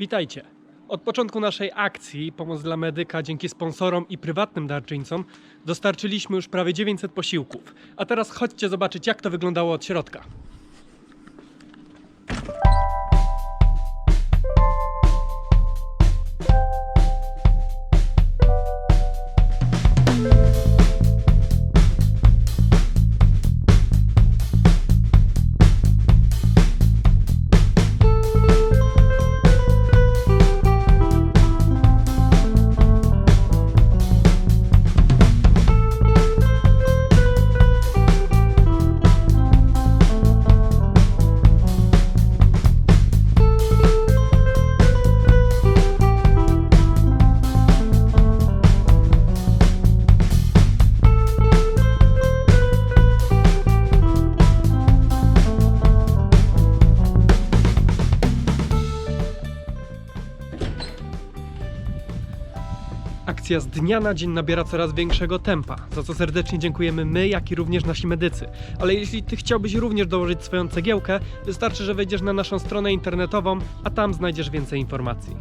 Witajcie. Od początku naszej akcji Pomoc dla Medyka dzięki sponsorom i prywatnym darczyńcom dostarczyliśmy już prawie 900 posiłków. A teraz chodźcie zobaczyć jak to wyglądało od środka. Akcja z dnia na dzień nabiera coraz większego tempa, za co serdecznie dziękujemy my, jak i również nasi medycy. Ale jeśli ty chciałbyś również dołożyć swoją cegiełkę, wystarczy, że wejdziesz na naszą stronę internetową, a tam znajdziesz więcej informacji.